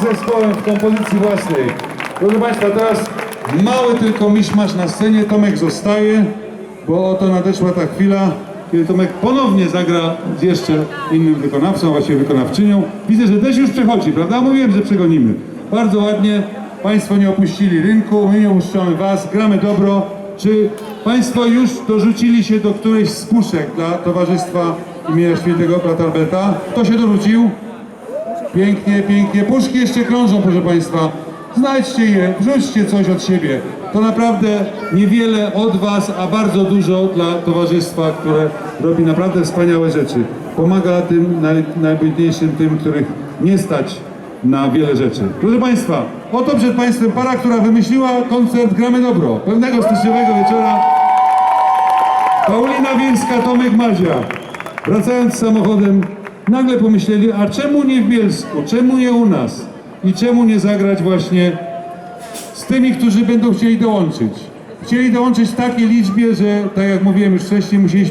z zespołem w kompozycji własnej. Proszę Państwa, teraz mały tylko miszmasz na scenie. Tomek zostaje, bo oto nadeszła ta chwila, kiedy Tomek ponownie zagra z jeszcze innym wykonawcą, właściwie wykonawczynią. Widzę, że też już przechodzi, prawda? Mówiłem, że przegonimy. Bardzo ładnie. Państwo nie opuścili rynku, my nie opuszczamy Was, gramy dobro. Czy Państwo już dorzucili się do którejś z puszek dla Towarzystwa imienia Świętego Brata Alberta? Kto się dorzucił? Pięknie, pięknie. Puszki jeszcze krążą, proszę Państwa. Znajdźcie je, wrzućcie coś od siebie. To naprawdę niewiele od Was, a bardzo dużo dla towarzystwa, które robi naprawdę wspaniałe rzeczy. Pomaga tym naj, najbiedniejszym, tym, których nie stać na wiele rzeczy. Proszę Państwa, oto przed Państwem para, która wymyśliła koncert Gramy Dobro. Pewnego styczniowego wieczora Paulina Wiejska, Tomek Madzia. Wracając samochodem, nagle pomyśleli, a czemu nie w Bielsku, czemu nie u nas? I czemu nie zagrać właśnie z tymi, którzy będą chcieli dołączyć? Chcieli dołączyć w takiej liczbie, że, tak jak mówiłem już wcześniej, musieliśmy